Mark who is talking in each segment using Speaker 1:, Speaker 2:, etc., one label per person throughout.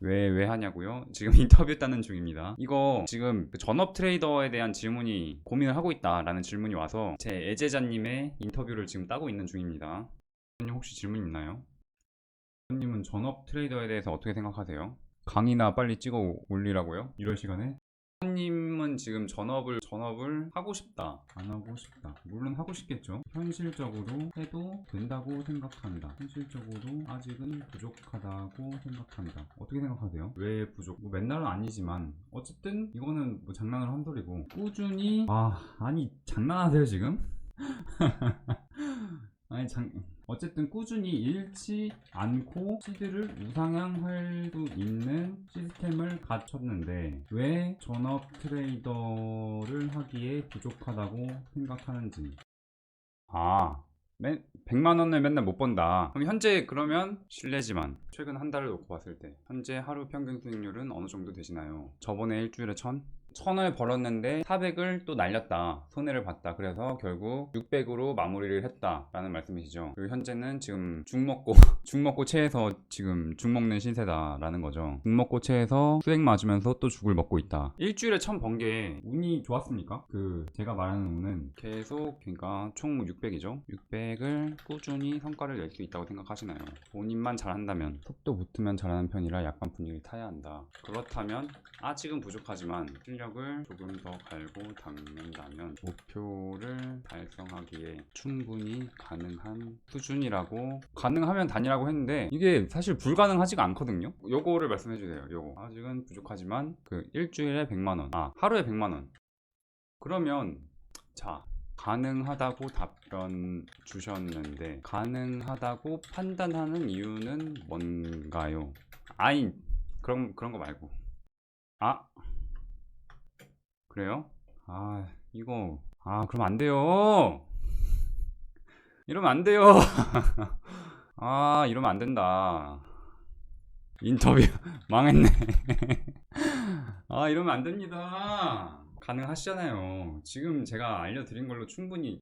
Speaker 1: 왜, 왜 하냐고요? 지금 인터뷰 따는 중입니다. 이거 지금 그 전업 트레이더에 대한 질문이 고민을 하고 있다라는 질문이 와서 제 애제자님의 인터뷰를 지금 따고 있는 중입니다. 혹시 질문 있나요? 선생님은 전업 트레이더에 대해서 어떻게 생각하세요? 강의나 빨리 찍어 올리라고요? 이럴 시간에? 님은 지금 전업을 전업을 하고 싶다 안 하고 싶다. 물론 하고 싶겠죠. 현실적으로 해도 된다고 생각한다. 현실적으로 아직은 부족하다고 생각한다. 어떻게 생각하세요? 왜 부족? 뭐 맨날은 아니지만 어쨌든 이거는 뭐 장난을 한 소리고. 꾸준히 아 아니 장난하세요 지금? 아니 장 어쨌든 꾸준히 잃지 않고 시드를 우상향할 수 있는 시스템을 갖췄는데 왜 전업 트레이더를 하기에 부족하다고 생각하는지 아 맨, 100만 원을 맨날 못 번다. 그럼 현재 그러면 실례지만 최근 한 달을 놓고 봤을 때 현재 하루 평균 수익률은 어느 정도 되시나요? 저번에 일주일에 천? 천을 벌었는데 400을 또 날렸다. 손해를 봤다. 그래서 결국 600으로 마무리를 했다 라는 말씀이시죠. 그리고 현재는 지금 죽 먹고 죽 먹고 체해서 지금 죽 먹는 신세다 라는 거죠. 죽 먹고 체해서 수액 맞으면서 또 죽을 먹고 있다. 일주일에 천번게 운이 좋았습니까? 그 제가 말하는 운은 계속 그러니까 총 600이죠. 600을 꾸준히 성과를 낼 수 있다고 생각하시나요? 본인만 잘한다면 속도 붙으면 잘하는 편이라 약간 분위기를 타야 한다. 그렇다면 아직은 부족하지만 실력 을 조금 더 갈고 닦는다면 목표를 달성하기에 충분히 가능한 수준이라고 가능하면 단이라고 했는데 이게 사실 불가능하지가 않거든요. 요거를 말씀해 주세요. 요거 아직은 부족하지만 그 일주일에 100만 원, 아 하루에 100만 원. 그러면 자 가능하다고 답변 주셨는데 가능하다고 판단하는 이유는 뭔가요? 아니 그런 그런 거 말고 아 그래요? 아 이거 아 그럼 안 돼요. 이러면 안 돼요. 아 이러면 안 된다. 인터뷰 망했네. 아 이러면 안 됩니다. 가능하시잖아요. 지금 제가 알려드린 걸로 충분히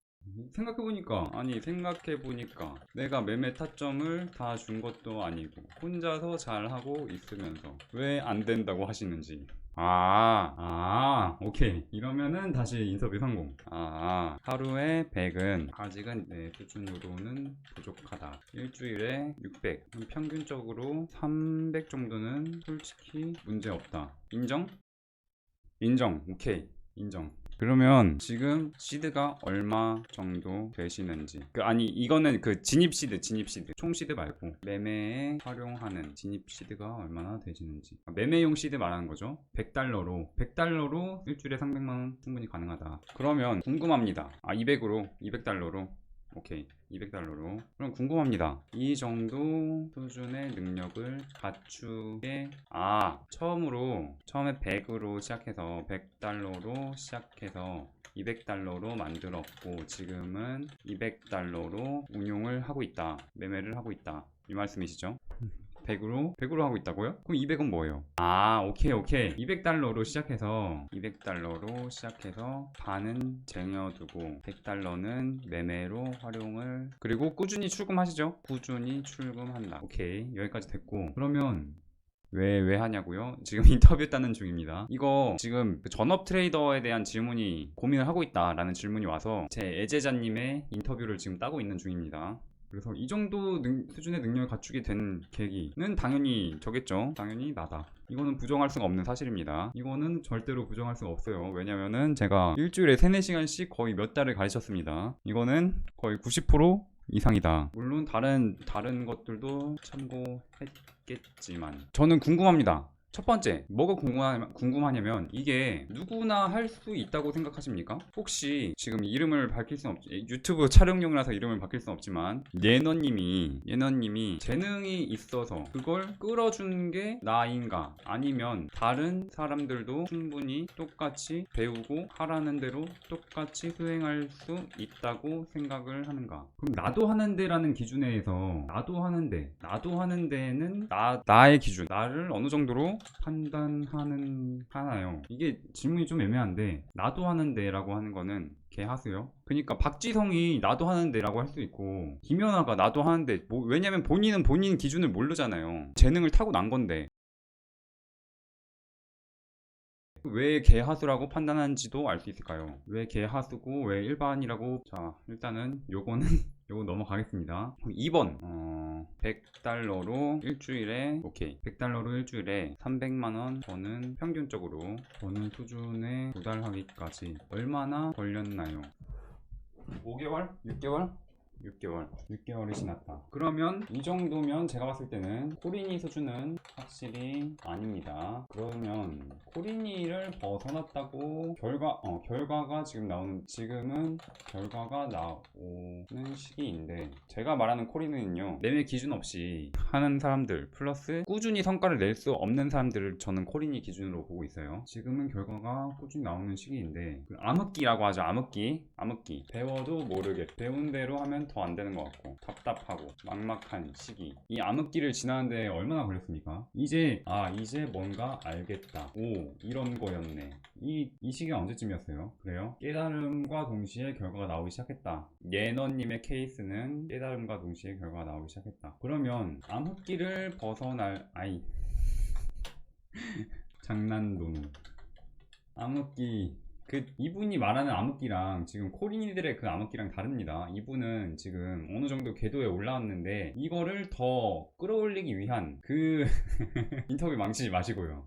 Speaker 1: 생각해보니까 아니 생각해보니까 내가 매매 타점을 다 준 것도 아니고 혼자서 잘하고 있으면서 왜 안 된다고 하시는지 아, 아, 오케이. 이러면은 다시 인터뷰 성공. 아, 하루에 100은 아직은 내 수준으로는 부족하다. 일주일에 600. 그럼 평균적으로 300 정도는 솔직히 문제 없다. 인정? 인정. 오케이. 인정. 그러면 지금 시드가 얼마 정도 되시는지. 그 아니 이거는 그 진입 시드 진입 시드. 총 시드 말고. 매매에 활용하는 진입 시드가 얼마나 되시는지. 아, 매매용 시드 말하는 거죠? 100달러로. 100달러로 일주일에 300만 원 충분히 가능하다. 그러면 궁금합니다. 아 200으로 200달러로 오케이. 200달러로. 그럼 궁금합니다. 이 정도 수준의 능력을 갖추게 아 처음으로 처음에 100으로 시작해서 100달러로 시작해서 200달러로 만들었고 지금은 200달러로 운용을 하고 있다. 매매를 하고 있다. 이 말씀이시죠 100으로 100으로 하고 있다고요? 그럼 200은 뭐예요? 아 오케이 오케이 200달러로 시작해서 200달러로 시작해서 반은 쟁여두고 100달러는 매매로 활용을 그리고 꾸준히 출금하시죠? 꾸준히 출금한다 오케이 여기까지 됐고 그러면 왜, 왜 하냐고요? 지금 인터뷰 따는 중입니다. 이거 지금 그 전업 트레이더에 대한 질문이 고민을 하고 있다라는 질문이 와서 제 애제자님의 인터뷰를 지금 따고 있는 중입니다. 그래서 이 정도 능- 수준의 능력을 갖추게 된 계기는 당연히 저겠죠. 당연히 나다. 이거는 부정할 수가 없는 사실입니다. 이거는 절대로 부정할 수가 없어요. 왜냐면은 제가 일주일에 3, 4시간씩 거의 몇 달을 가르쳤습니다. 이거는 거의 90% 이상이다. 물론 다른 다른 것들도 참고했겠지만 저는 궁금합니다. 첫 번째, 뭐가 궁금하, 궁금하냐면 이게 누구나 할 수 있다고 생각하십니까? 혹시 지금 이름을 밝힐 수는 없지 유튜브 촬영용이라서 이름을 밝힐 수는 없지만 예너님이 예너님이 재능이 있어서 그걸 끌어준 게 나인가 아니면 다른 사람들도 충분히 똑같이 배우고 하라는 대로 똑같이 수행할 수 있다고 생각을 하는가? 그럼 나도 하는데라는 기준에서 나도 하는데 나도 하는데는 나 나의 기준 나를 어느 정도로 판단하는 하나요? 이게 질문이 좀 애매한데 나도 하는데 라고 하는 거는 걔 하세요? 그러니까 박지성이 나도 하는데 라고 할 수 있고 김연아가 나도 하는데 뭐 왜냐면 본인은 본인 기준을 모르잖아요 재능을 타고난 건데 왜 개하수라고 판단한지도 알 수 있을까요? 왜 개하수고 왜 일반이라고 자 일단은 요거는 요거 넘어가겠습니다 2번 어, 100달러로 일주일에 오케이 100달러로 일주일에 300만원 버는 평균적으로 버는 수준에 도달하기까지 얼마나 걸렸나요? 5개월? 6개월? 6개월. 6개월이 지났다. 그러면 이 정도면 제가 봤을 때는 코리니 수준은 확실히 아닙니다. 그러면 코리니를 벗어났다고 결과 어 결과가 지금 나오는 지금은 결과가 나오는 시기인데 제가 말하는 코리니는요 매매 기준 없이 하는 사람들 플러스 꾸준히 성과를 낼 수 없는 사람들을 저는 코리니 기준으로 보고 있어요. 지금은 결과가 꾸준히 나오는 시기인데 그 암흑기라고 하죠. 암흑기, 암흑기. 배워도 모르게 배운 대로 하면 더 안 되는 것 같고 답답하고 막막한 시기. 이 암흑기를 지나는데 얼마나 걸렸습니까? 이제 아 이제 뭔가 알겠다. 오 이런 거였네. 이, 이 시기가 언제쯤이었어요? 그래요? 깨달음과 동시에 결과가 나오기 시작했다. 예너님의 케이스는 깨달음과 동시에 결과가 나오기 시작했다. 그러면 암흑기를 벗어날 아이 장난돈 암흑기 그 이분이 말하는 암흑기랑 지금 코린이들의 그 암흑기랑 다릅니다. 이분은 지금 어느 정도 궤도에 올라왔는데 이거를 더 끌어올리기 위한 그 인터뷰 망치지 마시고요.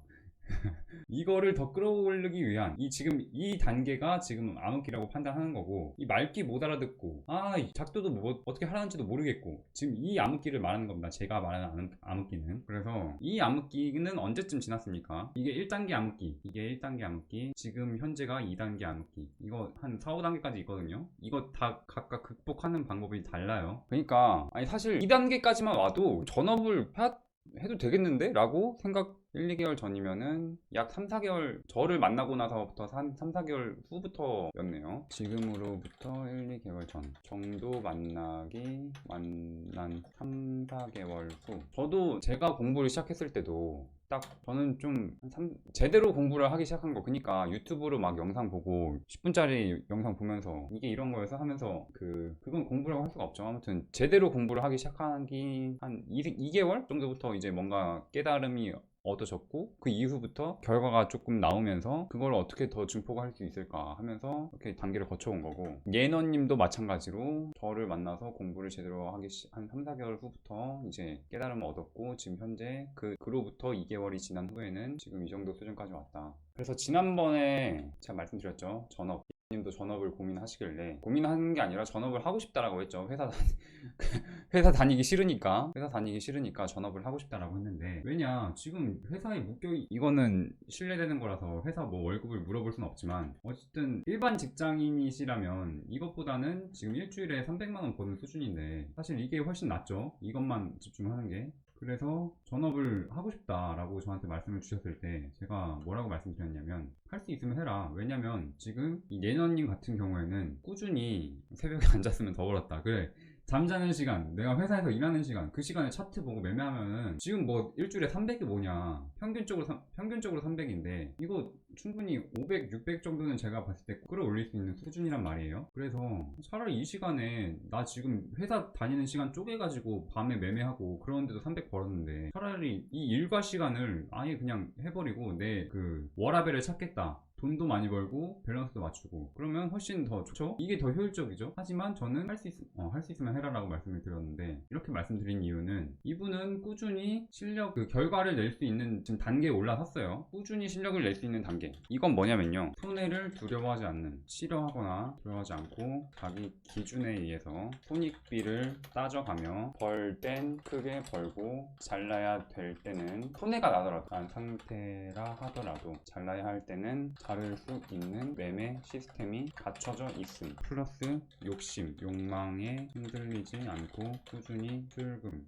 Speaker 1: 이거를 더 끌어올리기 위한 이 지금 이 단계가 지금 암흑기라고 판단하는 거고 이 말기 못 알아듣고 아이 작도도 뭐 어떻게 하라는지도 모르겠고 지금 이 암흑기를 말하는 겁니다. 제가 말하는 암- 암흑기는. 그래서 이 암흑기는 언제쯤 지났습니까? 이게 1단계 암흑기. 이게 1단계 암흑기. 지금 현재가 2단계 암흑기. 이거 한 4, 5단계까지 있거든요. 이거 다 각각 극복하는 방법이 달라요. 그러니까 아니 사실 2단계까지만 와도 전업을 하- 해도 되겠는데? 라고 생각 1, 2개월 전이면은 약 3, 4개월 저를 만나고 나서부터 한 3, 4개월 후부터였네요. 지금으로부터 1, 2개월 전 정도 만나기 만난 3, 4개월 후. 저도 제가 공부를 시작했을 때도 딱 저는 좀 삼- 제대로 공부를 하기 시작한 거. 그니까 유튜브로 막 영상 보고 10분짜리 영상 보면서 이게 이런 거여서 하면서 그 그건 공부라고 할 수가 없죠. 아무튼 제대로 공부를 하기 시작하기 한 2, 2개월 정도부터 이제 뭔가 깨달음이 얻어졌고 그 이후부터 결과가 조금 나오면서 그걸 어떻게 더 증폭할 수 있을까 하면서 이렇게 단계를 거쳐온 거고. 예너님도 마찬가지로 저를 만나서 공부를 제대로 하기 시- 한 3, 4개월 후부터 이제 깨달음을 얻었고 지금 현재 그 그로부터 2개월이 지난 후에는 지금 이 정도 수준까지 왔다. 그래서 지난번에 제가 말씀드렸죠. 전업. 님도 전업을 고민하시길래 고민하는 게 아니라 전업을 하고 싶다라고 했죠. 회사 회사 다니기 싫으니까 회사 다니기 싫으니까 전업을 하고 싶다라고 했는데 왜냐 지금 묶여 있- 이거는 신뢰되는 거라서 회사 뭐 월급을 물어볼 수는 없지만 어쨌든 일반 직장인이시라면 이것보다는 지금 일주일에 300만 원 버는 수준인데 사실 이게 훨씬 낫죠. 이것만 집중하는 게. 그래서 전업을 하고 싶다라고 저한테 말씀을 주셨을 때 제가 뭐라고 말씀드렸냐면 할 수 있으면 해라. 왜냐면 지금 이 예너님 같은 경우에는 꾸준히 새벽에 안 잤으면 더 벌었다. 그래 잠자는 시간, 내가 회사에서 일하는 시간, 그 시간에 차트 보고 매매하면은 지금 뭐 일주일에 300이 뭐냐. 평균적으로, 삼- 평균적으로 300인데 이거 충분히 500, 600 정도는 제가 봤을 때 끌어올릴 수 있는 수준이란 말이에요. 그래서 차라리 이 시간에 나 지금 회사 다니는 시간 쪼개가지고 밤에 매매하고 그러는데도 300 벌었는데 차라리 이 일과 시간을 아예 그냥 해버리고 내 그 워라벨을 찾겠다. 돈도 많이 벌고 밸런스도 맞추고 그러면 훨씬 더 좋죠? 이게 더 효율적이죠? 하지만 저는 할 수 있, 어, 있으면 해라 라고 말씀을 드렸는데 이렇게 말씀드린 이유는 이분은 꾸준히 실력 그 결과를 낼 수 있는 지금 단계에 올라섰어요. 꾸준히 실력을 낼 수 있는 단계. 이건 뭐냐면요. 손해를 두려워하지 않는 싫어하거나 두려워하지 않고 자기 기준에 의해서 손익비를 따져가며 벌 땐 크게 벌고 잘라야 될 때는 손해가 나더라도 안 상태라 하더라도 잘라야 할 때는 자를 수 있는 매매 시스템이 갖춰져 있음. 플러스 욕심 욕망에 흔들리지 않고 꾸준히 출금.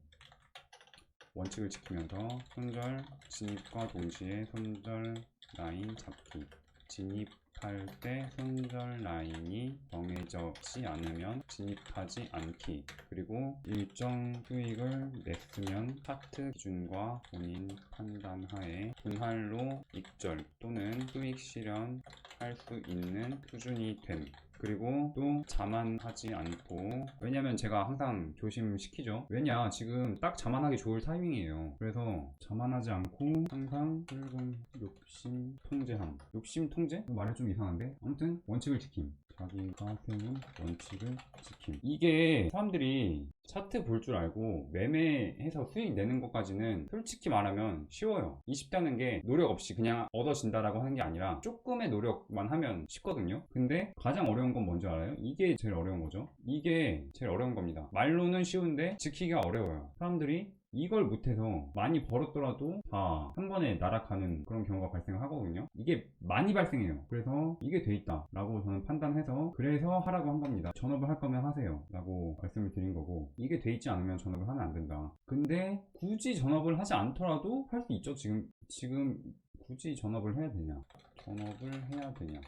Speaker 1: 원칙을 지키면서 손절 진입과 동시에 손절 라인 잡기 진입할 때 손절 라인이 정해져지 않으면 진입하지 않기. 그리고 일정 수익을 냈으면 차트 기준과 본인 판단하에 분할로 익절 또는 수익 실현할 수 있는 수준이 됨 그리고 또 자만하지 않고. 왜냐면 제가 항상 조심시키죠. 왜냐 지금 딱 자만하기 좋을 타이밍이에요. 그래서 자만하지 않고 항상 붉은 욕심 통제함. 욕심 통제? 말이 좀 이상한데? 아무튼 원칙을 지킴 자기가 세운 원칙을 지킴. 이게 사람들이 차트 볼 줄 알고 매매해서 수익 내는 것까지는 솔직히 말하면 쉬워요. 20대는 게 노력 없이 그냥 얻어진다라고 하는 게 아니라 조금의 노력만 하면 쉽거든요. 근데 가장 어려운 건 뭔지 알아요? 이게 제일 어려운 거죠. 이게 제일 어려운 겁니다. 말로는 쉬운데 지키기가 어려워요. 사람들이 이걸 못해서 많이 벌었더라도 다 한 번에 날아가는 그런 경우가 발생하거든요. 이게 많이 발생해요. 그래서 이게 돼 있다 라고 저는 판단해서 그래서 하라고 한 겁니다. 전업을 할 거면 하세요 라고 말씀을 드린 거고 이게 돼 있지 않으면 전업을 하면 안 된다. 근데 굳이 전업을 하지 않더라도 할 수 있죠. 지금 지금 굳이 전업을 해야 되냐? 전업을 해야 되냐?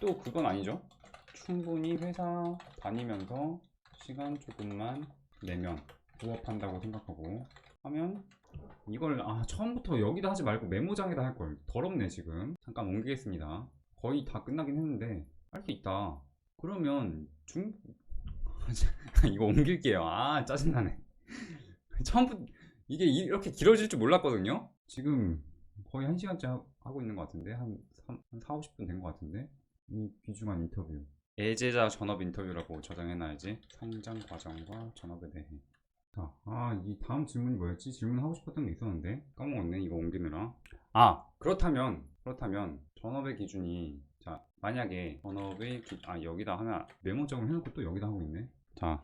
Speaker 1: 또 그건 아니죠. 충분히 회사 다니면서 시간 조금만 내면 부업한다고 생각하고. 하면 이걸 아 처음부터 여기다 하지 말고 메모장에다 할 걸. 더럽네 지금. 잠깐 옮기겠습니다. 거의 다 끝나긴 했는데 할 수 있다. 그러면 중 이거 옮길게요. 아 짜증나네. 처음부터 이게 이렇게 길어질 줄 몰랐거든요? 지금 거의 1시간째 하고 있는 것 같은데? 한, 3, 한 4, 50분 된 것 같은데? 이 귀중한 인터뷰. 애제자 전업 인터뷰라고 저장해놔야지. 성장 과정과 전업에 대해 자, 아, 이 다음 질문이 뭐였지? 질문하고 싶었던 게 있었는데 까먹었네. 이거 옮기느라. 아, 그렇다면 그렇다면 전업의 기준이 자, 만약에 전업의 기, 아, 여기다 하나 메모장을 해 놓고 또 여기다 하고 있네. 자,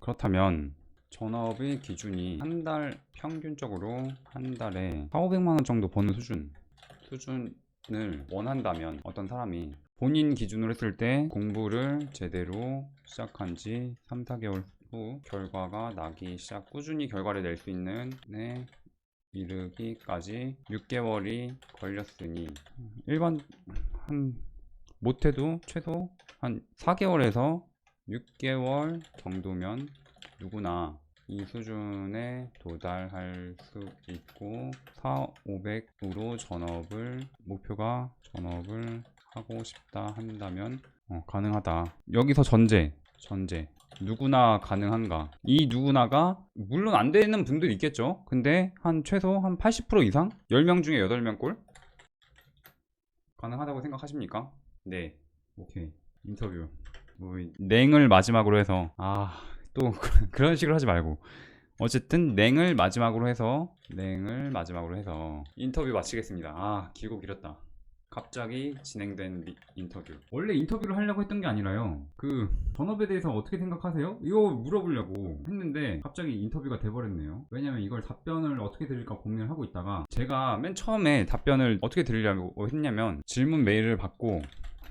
Speaker 1: 그렇다면 전업의 기준이 한 달 평균적으로 한 달에 4, 500만 원 정도 버는 수준 수준을 원한다면 어떤 사람이 본인 기준으로 했을 때 공부를 제대로 시작한 지 3, 4개월 후 결과가 나기 시작 꾸준히 결과를 낼 수 있는 네 이르기까지 6개월이 걸렸으니 일반 한 못해도 최소 한 4개월에서 6개월 정도면 누구나 이 수준에 도달할 수 있고 4, 500으로 전업을 목표가 전업을 하고 싶다 한다면 어, 가능하다. 여기서 전제 전제 누구나 가능한가? 이 누구나가 물론 안 되는 분들 있겠죠. 근데 한 최소 한 80% 이상 10명 중에 8명 꼴 가능하다고 생각하십니까? 네. 오케이. 인터뷰. 뭐 이- 냉을 마지막으로 해서 아, 또 그런 식으로 하지 말고 어쨌든 냉을 마지막으로 해서 냉을 마지막으로 해서 인터뷰 마치겠습니다. 아, 길고 길었다. 갑자기 진행된 미- 인터뷰. 원래 인터뷰를 하려고 했던 게 아니라요. 그 전업에 대해서 어떻게 생각하세요? 이거 물어보려고 했는데 갑자기 인터뷰가 돼버렸네요. 왜냐면 이걸 답변을 어떻게 드릴까 고민을 하고 있다가 제가 맨 처음에 답변을 어떻게 드리려고 했냐면 질문 메일을 받고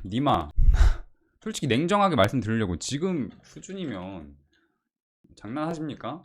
Speaker 1: 니마 솔직히 냉정하게 말씀드리려고 지금 수준이면 장난하십니까?